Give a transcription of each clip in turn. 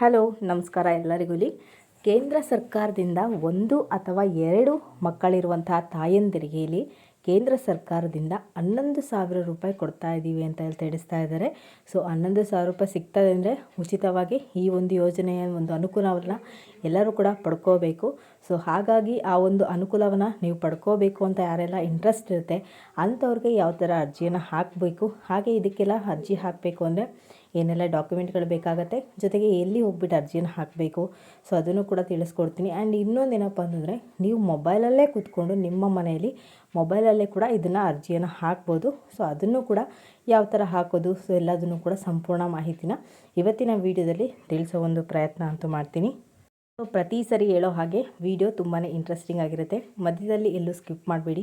Hello, ನಮಸ್ಕಾರ ಎಲ್ಲರಿಗೂ ಇಲ್ಲಿ. ಕೇಂದ್ರ ಸರ್ಕಾರದಿಂದ ಒಂದು ಅಥವಾ ಎರಡು ಮಕ್ಕಳಿರುವಂತಹ ತಾಯಂದಿರಿಗೆ ಇಲ್ಲಿ ಕೇಂದ್ರ ಸರ್ಕಾರದಿಂದ ಹನ್ನೊಂದು ಸಾವಿರ ರೂಪಾಯಿ ಕೊಡ್ತಾ ಇದ್ದೀವಿ ಅಂತ ಹೇಳಿ ತಿಳಿಸ್ತಾ ಇದ್ದಾರೆ. ಸೊ, ಹನ್ನೊಂದು ಸಾವಿರ ರೂಪಾಯಿ ಸಿಗ್ತದೆ ಅಂದರೆ ಉಚಿತವಾಗಿ ಈ ಒಂದು ಯೋಜನೆಯ ಒಂದು ಅನುಕೂಲವನ್ನು ಎಲ್ಲರೂ ಕೂಡ ಪಡ್ಕೋಬೇಕು. ಸೊ, ಹಾಗಾಗಿ ಆ ಒಂದು ಅನುಕೂಲವನ್ನು ನೀವು ಪಡ್ಕೋಬೇಕು ಅಂತ ಯಾರೆಲ್ಲ ಇಂಟ್ರೆಸ್ಟ್ ಇರುತ್ತೆ, ಅಂಥವ್ರಿಗೆ ಯಾವ ಥರ ಅರ್ಜಿಯನ್ನು ಹಾಕಬೇಕು? ಹಾಗೆ ಇದಕ್ಕೆಲ್ಲ ಅರ್ಜಿ ಹಾಕಬೇಕು ಅಂದರೆ ಏನೆಲ್ಲ ಡಾಕ್ಯುಮೆಂಟ್ಗಳು ಬೇಕಾಗುತ್ತೆ, ಜೊತೆಗೆ ಎಲ್ಲಿ ಹೋಗ್ಬಿಟ್ಟು ಅರ್ಜಿಯನ್ನು ಹಾಕಬೇಕು, ಸೊ ಅದನ್ನು ಕೂಡ ತಿಳಿಸ್ಕೊಡ್ತೀನಿ. ಆ್ಯಂಡ್ ಇನ್ನೊಂದು ಏನಪ್ಪ ಅಂತಂದರೆ, ನೀವು ಮೊಬೈಲಲ್ಲೇ ಕೂತ್ಕೊಂಡು ನಿಮ್ಮ ಮನೆಯಲ್ಲಿ ಮೊಬೈಲಲ್ಲೇ ಕೂಡ ಇದನ್ನು ಅರ್ಜಿಯನ್ನು ಹಾಕ್ಬೋದು. ಸೊ ಅದನ್ನು ಕೂಡ ಯಾವ ಥರ ಹಾಕೋದು, ಸೊ ಎಲ್ಲದನ್ನು ಕೂಡ ಸಂಪೂರ್ಣ ಮಾಹಿತಿನ ಇವತ್ತಿನ ವೀಡಿಯೋದಲ್ಲಿ ತಿಳಿಸೋ ಒಂದು ಪ್ರಯತ್ನ ಅಂತೂ ಮಾಡ್ತೀನಿ. ಸೊ ಪ್ರತಿ ಸರಿ ಹೇಳೋ ಹಾಗೆ ವಿಡಿಯೋ ತುಂಬಾ ಇಂಟ್ರೆಸ್ಟಿಂಗ್ ಆಗಿರುತ್ತೆ. ಮಧ್ಯದಲ್ಲಿ ಎಲ್ಲೂ ಸ್ಕಿಪ್ ಮಾಡಬೇಡಿ.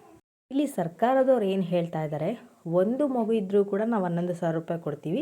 ಇಲ್ಲಿ ಸರ್ಕಾರದವ್ರು ಏನು ಹೇಳ್ತಾ ಇದ್ದಾರೆ ಒಂದು ಮಗು ಇದ್ದರೂ ಕೂಡ ನಾವು ಹನ್ನೊಂದು ಸಾವಿರ ರೂಪಾಯಿ ಕೊಡ್ತೀವಿ,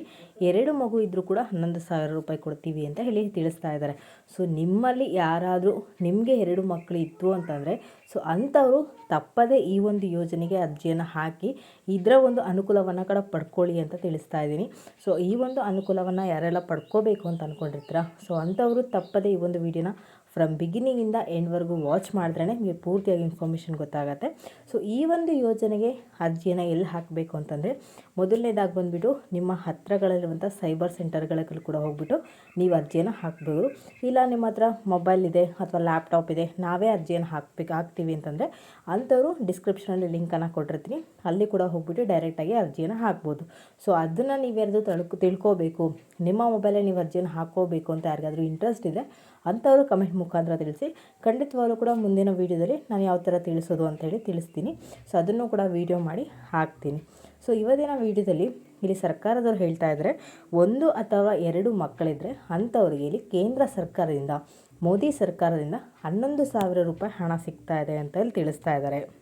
ಎರಡು ಮಗು ಇದ್ದರೂ ಕೂಡ ಹನ್ನೊಂದು ಸಾವಿರ ರೂಪಾಯಿ ಕೊಡ್ತೀವಿ ಅಂತ ಹೇಳಿ ತಿಳಿಸ್ತಾ ಇದ್ದಾರೆ ಸೊ ನಿಮ್ಮಲ್ಲಿ ಯಾರಾದರೂ, ನಿಮಗೆ ಎರಡು ಮಕ್ಕಳು ಇದ್ದರು ಅಂತಂದರೆ ಸೊ ಅಂಥವರು ತಪ್ಪದೇ ಈ ಒಂದು ಯೋಜನೆಗೆ ಅರ್ಜಿಯನ್ನು ಹಾಕಿ, ಇದರ ಒಂದು ಅನುಕೂಲವನ್ನು ಕೂಡ ಪಡ್ಕೊಳ್ಳಿ ಅಂತ ತಿಳಿಸ್ತಾ ಇದ್ದೀನಿ ಸೊ ಈ ಒಂದು ಅನುಕೂಲವನ್ನು ಯಾರೆಲ್ಲ ಪಡ್ಕೋಬೇಕು ಅಂತ ಅಂದ್ಕೊಂಡಿರ್ತೀರ ಸೊ ಅಂಥವರು ತಪ್ಪದೇ ಈ ಒಂದು ವಿಡಿಯೋನ ಫ್ರಮ್ ಬಿಗಿನಿಂಗಿಂದ ಎಂಡ್ವರೆಗೂ ವಾಚ್ ಮಾಡಿದ್ರೇ ನಿಮಗೆ ಪೂರ್ತಿಯಾಗಿ ಇನ್ಫಾರ್ಮೇಷನ್ ಗೊತ್ತಾಗುತ್ತೆ. ಸೊ ಈ ಒಂದು ಯೋಜನೆಗೆ ಅರ್ಜಿಯನ್ನು ಎಲ್ಲಿ ಹಾಕಬೇಕು ಅಂತಂದರೆ, ಮೊದಲನೇದಾಗಿ ಬಂದುಬಿಟ್ಟು ನಿಮ್ಮ ಹತ್ತಿರಗಳಲ್ಲಿರುವಂಥ ಸೈಬರ್ ಸೆಂಟರ್ಗಳಲ್ಲಿ ಕೂಡ ಹೋಗ್ಬಿಟ್ಟು ನೀವು ಅರ್ಜಿಯನ್ನು ಹಾಕ್ಬೋದು. ಇಲ್ಲ ನಿಮ್ಮ ಹತ್ರ ಮೊಬೈಲ್ ಇದೆ ಅಥವಾ ಲ್ಯಾಪ್ಟಾಪ್ ಇದೆ, ನಾವೇ ಅರ್ಜಿಯನ್ನು ಹಾಕ್ಬೇಕು, ಹಾಕ್ತೀವಿ ಅಂತಂದರೆ, ಅಂಥವರು ಡಿಸ್ಕ್ರಿಪ್ಷನಲ್ಲಿ ಲಿಂಕನ್ನು ಕೊಟ್ಟಿರ್ತೀನಿ. ಅಲ್ಲಿ ಕೂಡ ಹೋಗ್ಬಿಟ್ಟು ಡೈರೆಕ್ಟಾಗಿ ಅರ್ಜಿಯನ್ನು ಹಾಕ್ಬೋದು. ಸೊ ಅದನ್ನು ನೀವ್ಯಾರ್ದು ತಳ್ಕೊ, ತಿಳ್ಕೋಬೇಕು. ನಿಮ್ಮ ಮೊಬೈಲಲ್ಲಿ ನೀವು ಅರ್ಜಿಯನ್ನು ಹಾಕೋಬೇಕು ಅಂತ ಯಾರಿಗಾದರೂ ಇಂಟ್ರೆಸ್ಟ್ ಇದೆ ಅಂಥವರು ಕಮೆಂಟ್ ಮುಖಾಂತರ ತಿಳಿಸಿ, ಖಂಡಿತವಾಗಲೂ ಕೂಡ ಮುಂದಿನ ವೀಡಿಯೋದಲ್ಲಿ ನಾನು ಯಾವ ಥರ ತಿಳಿಸೋದು ಅಂತೇಳಿ ತಿಳಿಸ್ತೀನಿ. ಸೊ, ಅದನ್ನು ಕೂಡ ವೀಡಿಯೋ ಮಾಡಿ ಹಾಕ್ತೀನಿ. ಸೊ, ಇವತ್ತಿನ ವೀಡಿಯೋದಲ್ಲಿ ಇಲ್ಲಿ ಸರ್ಕಾರದವ್ರು ಹೇಳ್ತಾ ಇದ್ದಾರೆ, ಒಂದು ಅಥವಾ ಎರಡು ಮಕ್ಕಳಿದ್ದರೆ ಅಂಥವ್ರಿಗೆ ಇಲ್ಲಿ ಕೇಂದ್ರ ಸರ್ಕಾರದಿಂದ, ಮೋದಿ ಸರ್ಕಾರದಿಂದ ಹನ್ನೊಂದು ಸಾವಿರ ರೂಪಾಯಿ ಹಣ ಸಿಗ್ತಾ ಇದೆ ಅಂತ ಹೇಳಿ ತಿಳಿಸ್ತಾ ಇದ್ದಾರೆ.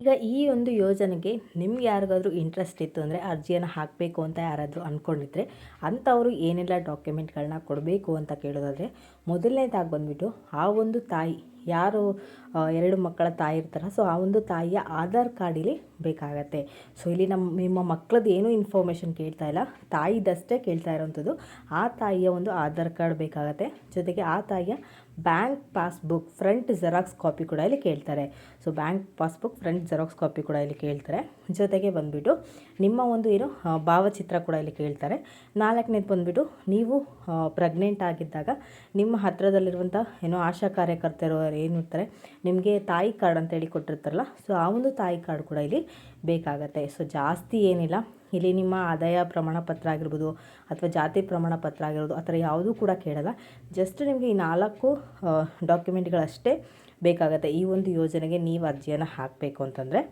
ಈಗ ಈ ಒಂದು ಯೋಜನೆಗೆ ನಿಮ್ಗೆ ಯಾರಿಗಾದ್ರೂ ಇಂಟ್ರೆಸ್ಟ್ ಇತ್ತು ಅಂದರೆ ಅರ್ಜಿಯನ್ನು ಹಾಕಬೇಕು ಅಂತ ಯಾರಾದರೂ ಅಂದ್ಕೊಂಡಿದ್ರೆ ಅಂಥವರು ಏನೆಲ್ಲ ಡಾಕ್ಯುಮೆಂಟ್ಗಳನ್ನ ಕೊಡಬೇಕು ಅಂತ ಕೇಳೋದಾದರೆ ಮೊದಲನೇದಾಗಿ ಬಂದುಬಿಟ್ಟು ಆ ಒಂದು ತಾಯಿ ಯಾರು ಎರಡು ಮಕ್ಕಳ ತಾಯಿ ಇರ್ತಾರ ಸೊ ಆ ಒಂದು ತಾಯಿಯ ಆಧಾರ್ ಕಾರ್ಡ್ ಇಲ್ಲಿ ಬೇಕಾಗತ್ತೆ. ಸೊ ಇಲ್ಲಿ ನಮ್ಮ ನಿಮ್ಮ ಮಕ್ಕಳದ್ದು ಏನೂ ಇನ್ಫಾರ್ಮೇಷನ್ ಕೇಳ್ತಾ ಇಲ್ಲ, ತಾಯಿದಷ್ಟೇ ಕೇಳ್ತಾ ಇರೋವಂಥದ್ದು ಆ ತಾಯಿಯ ಒಂದು ಆಧಾರ್ ಕಾರ್ಡ್ ಬೇಕಾಗತ್ತೆ. ಜೊತೆಗೆ ಆ ತಾಯಿಯ bank passbook front xerox copy ಕೂಡ ಇಲ್ಲಿ ಕೇಳ್ತಾರೆ. So bank passbook front xerox copy ಕೂಡ ಇಲ್ಲಿ ಕೇಳ್ತಾರೆ. ಜೊತೆಗೆ ಬಂದುಬಿಟ್ಟು ನಿಮ್ಮ ಒಂದು ಏನು ಭಾವಚಿತ್ರ ಕೂಡ ಇಲ್ಲಿ ಕೇಳ್ತಾರೆ. ನಾಲ್ಕನೇದು ಬಂದುಬಿಟ್ಟು ನೀವು ಪ್ರೆಗ್ನೆಂಟ್ ಆಗಿದ್ದಾಗ ನಿಮ್ಮ ಹತ್ತಿರದಲ್ಲಿರುವಂಥ ಏನೋ, ಆಶಾ ಕಾರ್ಯಕರ್ತರು ಏನಿರ್ತಾರೆ ನಿಮಗೆ ತಾಯಿ ಕಾರ್ಡ್ ಅಂತೇಳಿ ಕೊಟ್ಟಿರ್ತಾರಲ್ಲ ಸೊ ಆ ಒಂದು ತಾಯಿ ಕಾರ್ಡ್ ಕೂಡ ಇಲ್ಲಿ ಬೇಕಾಗತ್ತೆ. ಸೊ ಜಾಸ್ತಿ ಏನಿಲ್ಲ. ಇಲ್ಲಿ ನಿಮ್ಮ ಆದಾಯ ಪ್ರಮಾಣ ಪತ್ರ ಆಗಿರ್ಬೋದು, ಅಥವಾ ಜಾತಿ ಪ್ರಮಾಣ ಪತ್ರ ಆಗಿರ್ಬೋದು, ಆ ಥರ ಯಾವುದೂ ಕೂಡ ಕೇಳಲ್ಲ. ಜಸ್ಟ್ ನಿಮಗೆ ಈ ನಾಲ್ಕು ಡಾಕ್ಯುಮೆಂಟ್ಗಳಷ್ಟೇ ಬೇಕಾಗುತ್ತೆ. ಈ ಒಂದು ಯೋಜನೆಗೆ ನೀವು ಅರ್ಜಿಯನ್ನು ಹಾಕಬೇಕು ಅಂತಂದರೆ.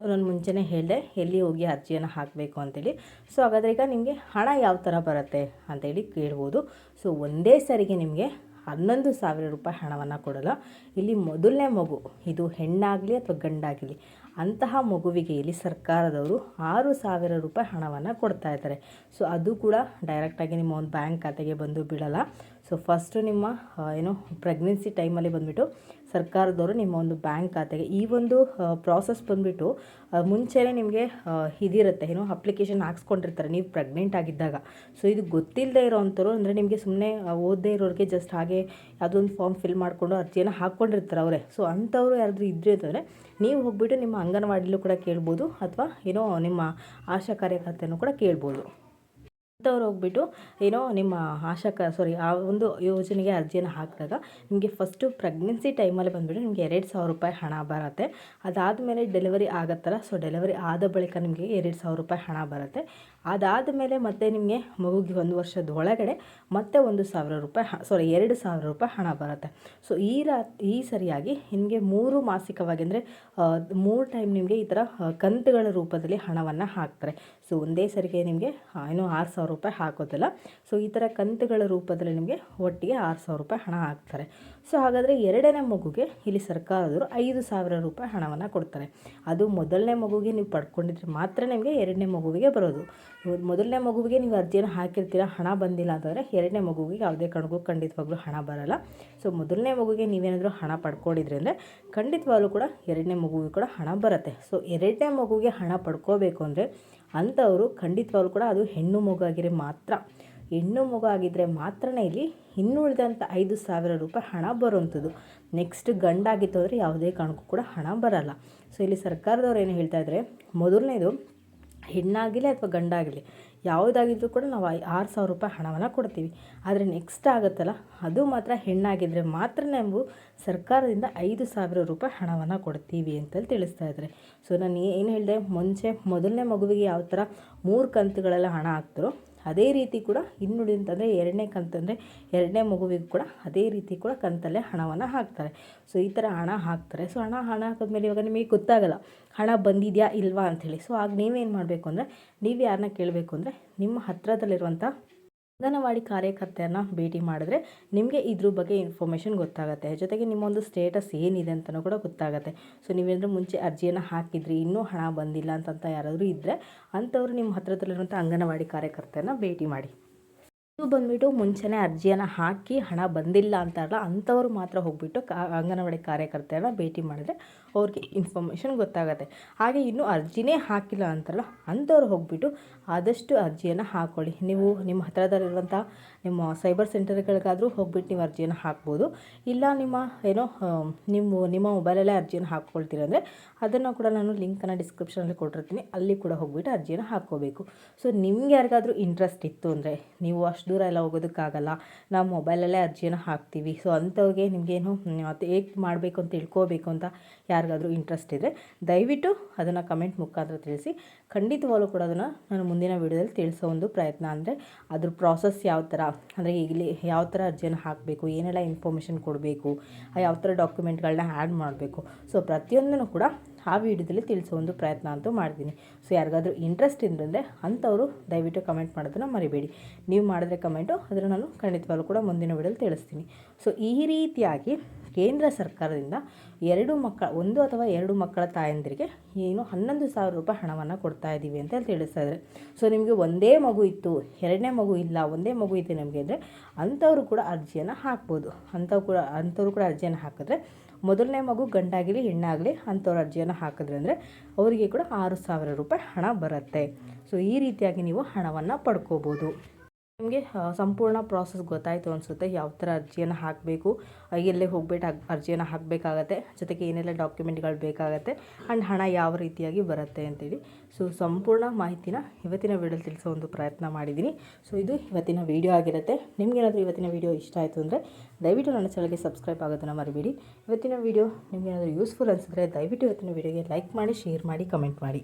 ನಾನು ಮುಂಚೆನೇ ಹೇಳಿದೆ, ಎಲ್ಲಿ ಹೋಗಿ ಅರ್ಜಿಯನ್ನು ಹಾಕಬೇಕು ಅಂತೇಳಿ. ಸೊ ಹಾಗಾದರೆ ಈಗ ನಿಮಗೆ ಹಣ ಯಾವ ಥರ ಬರುತ್ತೆ ಅಂತೇಳಿ ಕೇಳ್ಬೋದು. ಸೊ ಒಂದೇ ಸರಿಗೆ ನಿಮಗೆ ಹನ್ನೊಂದು ಸಾವಿರ ರೂಪಾಯಿ ಹಣವನ್ನು ಕೊಡಲ್ಲ. ಇಲ್ಲಿ ಮೊದಲನೇ ಮಗು, ಇದು ಹೆಣ್ಣಾಗಲಿ ಅಥವಾ ಗಂಡಾಗಲಿ, ಅಂತಹ ಮಗುವಿಗೆ ಇಲ್ಲಿ ಸರ್ಕಾರದವರು ಆರು ಸಾವಿರ ರೂಪಾಯಿ ಹಣವನ್ನು ಕೊಡ್ತಾ ಇದ್ದಾರೆ. ಸೊ ಅದು ಕೂಡ ಡೈರೆಕ್ಟಾಗಿ ನಿಮ್ಮ ಒಂದು ಬ್ಯಾಂಕ್ ಖಾತೆಗೆ ಬಂದು ಬೀಳಲ್ಲ. ಸೊ ಫಸ್ಟು ನಿಮ್ಮ ಏನು ಪ್ರೆಗ್ನೆನ್ಸಿ ಟೈಮಲ್ಲಿ ಬಂದುಬಿಟ್ಟು ಸರ್ಕಾರದವರು ನಿಮ್ಮ ಒಂದು ಬ್ಯಾಂಕ್ ಖಾತೆಗೆ ಈ ಒಂದು ಪ್ರಾಸೆಸ್ ಬಂದುಬಿಟ್ಟು ಮುಂಚೆನೇ ನಿಮಗೆ ಇದಿರುತ್ತೆ, ಏನು ಅಪ್ಲಿಕೇಶನ್ ಹಾಕ್ಸ್ಕೊಂಡಿರ್ತಾರೆ ನೀವು ಪ್ರೆಗ್ನೆಂಟ್ ಆಗಿದ್ದಾಗ. ಸೊ ಇದು ಗೊತ್ತಿಲ್ಲದೆ ಇರೋವಂಥವ್ರು ಅಂದರೆ ನಿಮಗೆ ಸುಮ್ಮನೆ ಓದದೇ ಇರೋರಿಗೆ ಜಸ್ಟ್ ಹಾಗೆ ಯಾವುದೊಂದು ಫಾರ್ಮ್ ಫಿಲ್ ಮಾಡಿಕೊಂಡು ಅರ್ಜಿಯನ್ನು ಹಾಕ್ಕೊಂಡಿರ್ತಾರೆ ಅವರೇ. ಸೊ ಅಂಥವ್ರು ಯಾರಾದರೂ ಇದ್ದರೆ ಅಂತಂದರೆ ನೀವು ಹೋಗ್ಬಿಟ್ಟು ನಿಮ್ಮ ಅಂಗನವಾಡಿಲೂ ಕೂಡ ಕೇಳ್ಬೋದು ಅಥವಾ, ಏನೋ, ನಿಮ್ಮ ಆಶಾ ಕಾರ್ಯಕರ್ತೆಯೂ ಕೂಡ ಕೇಳ್ಬೋದು. ಅಂಥವ್ರು ಹೋಗ್ಬಿಟ್ಟು ಏನೋ ನಿಮ್ಮ ಆಶಾಕ ಸಾರಿ ಆ ಒಂದು ಯೋಜನೆಗೆ ಅರ್ಜಿಯನ್ನು ಹಾಕಿದಾಗ ನಿಮಗೆ ಫಸ್ಟು ಪ್ರೆಗ್ನೆನ್ಸಿ ಟೈಮಲ್ಲಿ ಬಂದುಬಿಟ್ಟು ನಿಮಗೆ ಎರಡು ಸಾವಿರ ರೂಪಾಯಿ ಹಣ ಬರುತ್ತೆ. ಅದಾದಮೇಲೆ ಡೆಲಿವರಿ ಆಗತ್ತಲ್ಲ ಸೊ ಡೆಲಿವರಿ ಆದ ಬಳಿಕ ನಿಮಗೆ ಎರಡು ಸಾವಿರ ರೂಪಾಯಿ ಹಣ ಬರುತ್ತೆ. ಅದಾದ ಮೇಲೆ ಮತ್ತೆ ನಿಮಗೆ ಮಗುಗೆ ಒಂದು ವರ್ಷದ ಒಳಗಡೆ ಮತ್ತೆ ಒಂದು ಸಾವಿರ ರೂಪಾಯಿ ಸಾರಿ ಎರಡು ಸಾವಿರ ರೂಪಾಯಿ ಹಣ ಬರುತ್ತೆ. ಸೊ ಈ ರಾ, ಈ ಸರಿಯಾಗಿ ನಿಮಗೆ ಮೂರು ಮಾಸಿಕವಾಗಿ ಅಂದರೆ ಮೂರು ಟೈಮ್ ನಿಮಗೆ ಈ ಥರ ಕಂತುಗಳ ರೂಪದಲ್ಲಿ ಹಣವನ್ನು ಹಾಕ್ತಾರೆ. ಸೊ ಒಂದೇ ಸರಿಗೆ ನಿಮಗೆ ಏನು ಆರು ಸಾವಿರ ರೂಪಾಯಿ ಹಾಕೋದಿಲ್ಲ. ಸೊ ಈ ಥರ ಕಂತುಗಳ ರೂಪದಲ್ಲಿ ನಿಮಗೆ ಒಟ್ಟಿಗೆ ಆರು ಸಾವಿರ ರೂಪಾಯಿ ಹಣ ಹಾಕ್ತಾರೆ. ಸೊ ಹಾಗಾದರೆ ಎರಡನೇ ಮಗುಗೆ ಇಲ್ಲಿ ಸರ್ಕಾರದವರು ಐದು ಸಾವಿರ ರೂಪಾಯಿ ಹಣವನ್ನು ಕೊಡ್ತಾರೆ. ಅದು ಮೊದಲನೇ ಮಗುಗೆ ನೀವು ಪಡ್ಕೊಂಡಿದ್ರೆ ಮಾತ್ರ ನಿಮಗೆ ಎರಡನೇ ಮಗುವಿಗೆ ಬರೋದು. ಮೊದಲನೇ ಮಗುವಿಗೆ ನೀವು ಅರ್ಜಿಯನ್ನು ಹಾಕಿರ್ತೀರ, ಹಣ ಬಂದಿಲ್ಲ ಅಂತಂದರೆ ಎರಡನೇ ಮಗುವಿಗೆ ಯಾವುದೇ ಕಣಗೂ ಖಂಡಿತವಾಗ್ಲೂ ಹಣ ಬರಲ್ಲ. ಸೊ ಮೊದಲನೇ ಮಗುವಿಗೆ ನೀವೇನಾದರೂ ಹಣ ಪಡ್ಕೊಂಡಿದ್ರೆ ಅಂದರೆ ಖಂಡಿತವಾಗ್ಲೂ ಕೂಡ ಎರಡನೇ ಮಗುವಿಗೆ ಕೂಡ ಹಣ ಬರುತ್ತೆ. ಸೊ ಎರಡನೇ ಮಗುವಿಗೆ ಹಣ ಪಡ್ಕೋಬೇಕು ಅಂದರೆ ಅಂಥವರು ಖಂಡಿತವಾಗ್ಲೂ ಕೂಡ ಅದು ಹೆಣ್ಣು ಮಗು ಆಗಿರೋ ಮಾತ್ರ. ಹೆಣ್ಣು ಮಗು ಆಗಿದ್ದರೆ ಮಾತ್ರನೇ ಇಲ್ಲಿ ಇನ್ನುಳಿದಂಥ ಐದು ಸಾವಿರ ರೂಪಾಯಿ ಹಣ ಬರುವಂಥದ್ದು. ನೆಕ್ಸ್ಟ್ ಗಂಡಾಗಿತ್ತು ಅಂದರೆ ಯಾವುದೇ ಕಾರಣಕ್ಕೂ ಕೂಡ ಹಣ ಬರಲ್ಲ. ಸೊ ಇಲ್ಲಿ ಸರ್ಕಾರದವ್ರು ಏನು ಹೇಳ್ತಾ ಇದ್ದರೆ ಮೊದಲನೇದು ಹೆಣ್ಣಾಗಿರಲಿ ಅಥವಾ ಗಂಡಾಗಲಿ ಯಾವುದಾಗಿದ್ರೂ ಕೂಡ ನಾವು ಆರು ಸಾವಿರ ರೂಪಾಯಿ ಹಣವನ್ನು ಕೊಡ್ತೀವಿ. ಆದರೆ ನೆಕ್ಸ್ಟ್ ಆಗುತ್ತಲ್ಲ, ಅದು ಮಾತ್ರ ಹೆಣ್ಣಾಗಿದ್ದರೆ ಮಾತ್ರ ನಾವು ಸರ್ಕಾರದಿಂದ ಐದು ಸಾವಿರ ರೂಪಾಯಿ ಹಣವನ್ನು ಕೊಡ್ತೀವಿ ಅಂತಲ್ಲಿ ತಿಳಿಸ್ತಾ ಇದ್ದಾರೆ ಸೊ ನಾನು ಏನು ಹೇಳಿದೆ, ಮುಂಚೆ ಮೊದಲನೇ ಮಗುವಿಗೆ ಯಾವ ಥರ ಮೂರು ಕಂತುಗಳೆಲ್ಲ ಹಣ ಹಾಕ್ತಾರೋ ಅದೇ ರೀತಿ ಕೂಡ ಇನ್ನುಳಿದಂತಂದರೆ ಎರಡನೇ ಕಂತಂದರೆ ಎರಡನೇ ಮಗುವಿಗೂ ಕೂಡ ಅದೇ ರೀತಿ ಕೂಡ ಕಂತಲ್ಲೇ ಹಣವನ್ನು ಹಾಕ್ತಾರೆ. ಸೊ ಈ ಥರ ಹಣ ಹಾಕ್ತಾರೆ. ಸೊ ಹಣ ಹಣ ಹಾಕಿದ್ಮೇಲೆ ಇವಾಗ ನಿಮಗೆ ಗೊತ್ತಾಗಲ್ಲ, ಹಣ ಬಂದಿದೆಯಾ ಇಲ್ವಾ ಅಂಥೇಳಿ. ಸೊ ಆಗ ನೀವೇನು ಮಾಡಬೇಕು ಅಂದರೆ, ನೀವು ಯಾರನ್ನ ಕೇಳಬೇಕು ಅಂದರೆ ನಿಮ್ಮ ಹತ್ತಿರದಲ್ಲಿರುವಂಥ ಅಂಗನವಾಡಿ ಕಾರ್ಯಕರ್ತೆಯನ್ನ ಭೇಟಿ ಮಾಡಿದ್ರೆ ನಿಮಗೆ ಇದ್ರ ಬಗ್ಗೆ ಇನ್ಫಾರ್ಮೇಷನ್ ಗೊತ್ತಾಗುತ್ತೆ. ಜೊತೆಗೆ ನಿಮ್ಮೊಂದು ಸ್ಟೇಟಸ್ ಏನಿದೆ ಅಂತಲೂ ಕೂಡ ಗೊತ್ತಾಗುತ್ತೆ. ಸೊ ನೀವೇನಾದರೂ ಮುಂಚೆ ಅರ್ಜಿಯನ್ನು ಹಾಕಿದ್ರಿ, ಇನ್ನೂ ಹಣ ಬಂದಿಲ್ಲ ಅಂತಂತ ಯಾರಾದರೂ ಇದ್ದರೆ ಅಂಥವ್ರು ನಿಮ್ಮ ಹತ್ರದಲ್ಲಿರುವಂಥ ಅಂಗನವಾಡಿ ಕಾರ್ಯಕರ್ತೆಯನ್ನ ಭೇಟಿ ಮಾಡಿ. ಇದು ಬಂದುಬಿಟ್ಟು ಮುಂಚೆನೇ ಅರ್ಜಿಯನ್ನು ಹಾಕಿ ಹಣ ಬಂದಿಲ್ಲ ಅಂತಾರಲ್ಲ ಅಂಥವ್ರು ಮಾತ್ರ ಹೋಗ್ಬಿಟ್ಟು ಕಾ ಅಂಗನವಾಡಿ ಕಾರ್ಯಕರ್ತೆಯನ್ನ ಭೇಟಿ ಮಾಡಿದ್ರೆ ಅವ್ರಿಗೆ ಇನ್ಫಾರ್ಮೇಷನ್ ಗೊತ್ತಾಗುತ್ತೆ. ಹಾಗೆ ಇನ್ನೂ ಅರ್ಜಿನೇ ಹಾಕಿಲ್ಲ ಅಂತಾರಲ್ಲ ಅಂಥವ್ರು ಹೋಗ್ಬಿಟ್ಟು ಆದಷ್ಟು ಅರ್ಜಿಯನ್ನು ಹಾಕ್ಕೊಳ್ಳಿ ನೀವು ನಿಮ್ಮ ಹತ್ತಿರದಲ್ಲಿರುವಂಥ ನಿಮ್ಮ ಸೈಬರ್ ಸೆಂಟರ್ಗಳಿಗಾದರೂ ಹೋಗ್ಬಿಟ್ಟು ನೀವು ಅರ್ಜಿಯನ್ನು ಹಾಕ್ಬೋದು. ಇಲ್ಲ ನಿಮ್ಮ ಏನೋ ನಿಮ್ಮ ನಿಮ್ಮ ಮೊಬೈಲಲ್ಲೇ ಅರ್ಜಿಯನ್ನು ಹಾಕ್ಕೊಳ್ತೀರಂದರೆ ಅದನ್ನು ಕೂಡ ನಾನು ಲಿಂಕನ್ನು ಡಿಸ್ಕ್ರಿಪ್ಷನಲ್ಲಿ ಕೊಟ್ಟಿರ್ತೀನಿ. ಅಲ್ಲಿ ಕೂಡ ಹೋಗ್ಬಿಟ್ಟು ಅರ್ಜಿಯನ್ನು ಹಾಕ್ಕೋಬೇಕು. ಸೊ ನಿಮ್ಗೆ ಯಾರಿಗಾದರೂ ಇಂಟ್ರೆಸ್ಟ್ ಇತ್ತು ಅಂದರೆ ನೀವು ಅಷ್ಟು ದೂರ ಎಲ್ಲ ಹೋಗೋದಕ್ಕಾಗಲ್ಲ. ನಾವು ಮೊಬೈಲಲ್ಲೇ ಅರ್ಜಿಯನ್ನು ಹಾಕ್ತೀವಿ. ಸೊ ಅಂಥವ್ರಿಗೆ ನಿಮಗೇನು ಅದು ಹೇಗೆ ಮಾಡಬೇಕು ಅಂತ ತಿಳ್ಕೋಬೇಕು ಅಂತ ಯಾರಿಗಾದರೂ ಇಂಟ್ರೆಸ್ಟ್ ಇದೆ ದಯವಿಟ್ಟು ಅದನ್ನು ಕಮೆಂಟ್ ಮುಖಾಂತರ ತಿಳಿಸಿ. ಖಂಡಿತವಾಗಲೂ ಕೂಡ ಅದನ್ನು ನಾನು ಮುಂದಿನ ವೀಡಿಯೋದಲ್ಲಿ ತಿಳಿಸೋ ಒಂದು ಪ್ರಯತ್ನ ಅಂದರೆ ಅದ್ರ ಪ್ರಾಸೆಸ್ ಯಾವ ಥರ ಅಂದರೆ ಇಲ್ಲಿ ಯಾವ ಥರ ಅರ್ಜಿಯನ್ನು ಹಾಕಬೇಕು, ಏನೆಲ್ಲ ಇನ್ಫಾರ್ಮೇಷನ್ ಕೊಡಬೇಕು ಯಾವ ಥರ ಡಾಕ್ಯುಮೆಂಟ್ಗಳನ್ನ ಆ್ಯಡ್ ಮಾಡಬೇಕು. ಸೊ ಪ್ರತಿಯೊಂದನ್ನು ಕೂಡ ಆ ವಿಡಿಯೋದಲ್ಲಿ ತಿಳಿಸೋ ಒಂದು ಪ್ರಯತ್ನ ಅಂತೂ ಮಾಡ್ತೀನಿ. ಸೊ ಯಾರಿಗಾದರೂ ಇಂಟ್ರೆಸ್ಟ್ ಇದ್ದರೆ ಅಂಥವರು ದಯವಿಟ್ಟು ಕಮೆಂಟ್ ಮಾಡೋದನ್ನು ಮರಿಬೇಡಿ. ನೀವು ಮಾಡಿದ್ರೆ ಕಮೆಂಟು ಅದನ್ನು ನಾನು ಖಂಡಿತವಾಗಲೂ ಕೂಡ ಮುಂದಿನ ವಿಡಿಯೋದಲ್ಲಿ ತಿಳಿಸ್ತೀನಿ. ಸೊ ಈ ರೀತಿಯಾಗಿ ಕೇಂದ್ರ ಸರ್ಕಾರದಿಂದ ಎರಡು ಮಕ್ಕಳ, ಒಂದು ಅಥವಾ ಎರಡು ಮಕ್ಕಳ ತಾಯಂದಿರಿಗೆ ಏನು ಹನ್ನೊಂದು ಸಾವಿರ ರೂಪಾಯಿ ಹಣವನ್ನು ಕೊಡ್ತಾ ಇದ್ದೀವಿ ಅಂತ ತಿಳಿಸ್ತಾ ಇದ್ದಾರೆ. ಸೊ ನಿಮಗೆ ಒಂದೇ ಮಗು ಇತ್ತು, ಎರಡನೇ ಮಗು ಇಲ್ಲ, ಒಂದೇ ಮಗು ಇತ್ತು ನಮಗೆ ಅಂದರೆ ಅಂಥವ್ರು ಕೂಡ ಅರ್ಜಿಯನ್ನು ಹಾಕ್ಬೋದು. ಅಂಥವು ಕೂಡ, ಅಂಥವ್ರು ಕೂಡ ಅರ್ಜಿಯನ್ನು ಹಾಕಿದ್ರೆ ಮೊದಲನೇ ಮಗು ಗಂಡಾಗಲಿ, ಹೆಣ್ಣಾಗಲಿ ಅಂಥವ್ರ ಅರ್ಜಿಯನ್ನು ಹಾಕಿದ್ರೆ ಅಂದರೆ ಅವರಿಗೆ ಕೂಡ ಆರು ಸಾವಿರ ರೂಪಾಯಿ ಹಣ ಬರುತ್ತೆ. ಸೊ ಈ ರೀತಿಯಾಗಿ ನೀವು ಹಣವನ್ನು ಪಡ್ಕೋಬೋದು. ನಿಮಗೆ ಸಂಪೂರ್ಣ ಪ್ರಾಸೆಸ್ ಗೊತ್ತಾಯಿತು ಅನಿಸುತ್ತೆ ಯಾವ ಥರ ಅರ್ಜಿಯನ್ನು ಹಾಕಬೇಕು. ಎಲ್ಲೇ ಹೋಗ್ಬಿಟ್ಟು ಅರ್ಜಿಯನ್ನು ಹಾಕಬೇಕಾಗತ್ತೆ, ಜೊತೆಗೆ ಏನೆಲ್ಲ ಡಾಕ್ಯುಮೆಂಟ್ಗಳು ಬೇಕಾಗತ್ತೆ ಆ್ಯಂಡ್ ಹಣ ಯಾವ ರೀತಿಯಾಗಿ ಬರುತ್ತೆ ಅಂತೇಳಿ. ಸೊ ಸಂಪೂರ್ಣ ಮಾಹಿತಿನ ಇವತ್ತಿನ ವೀಡಿಯೋಲಿ ತಿಳಿಸೋ ಒಂದು ಪ್ರಯತ್ನ ಮಾಡಿದ್ದೀನಿ. ಸೊ ಇದು ಇವತ್ತಿನ ವೀಡಿಯೋ ಆಗಿರುತ್ತೆ. ನಿಮಗೇನಾದರೂ ಇವತ್ತಿನ ವೀಡಿಯೋ ಇಷ್ಟ ಆಯಿತು ಅಂದರೆ, ದಯವಿಟ್ಟು ನನ್ನ ಚಾನಲ್ಗೆ ಸಬ್ಸ್ಕ್ರೈಬ್ ಆಗೋದನ್ನು ಮರಿಬೇಡಿ. ಇವತ್ತಿನ ವೀಡಿಯೋ ನಿಮಗೇನಾದರೂ ಯೂಸ್ಫುಲ್ ಅನಿಸಿದ್ರೆ ದಯವಿಟ್ಟು ಇವತ್ತಿನ ವೀಡಿಯೋಗೆ ಲೈಕ್ ಮಾಡಿ ಶೇರ್ ಮಾಡಿ ಕಮೆಂಟ್ ಮಾಡಿ.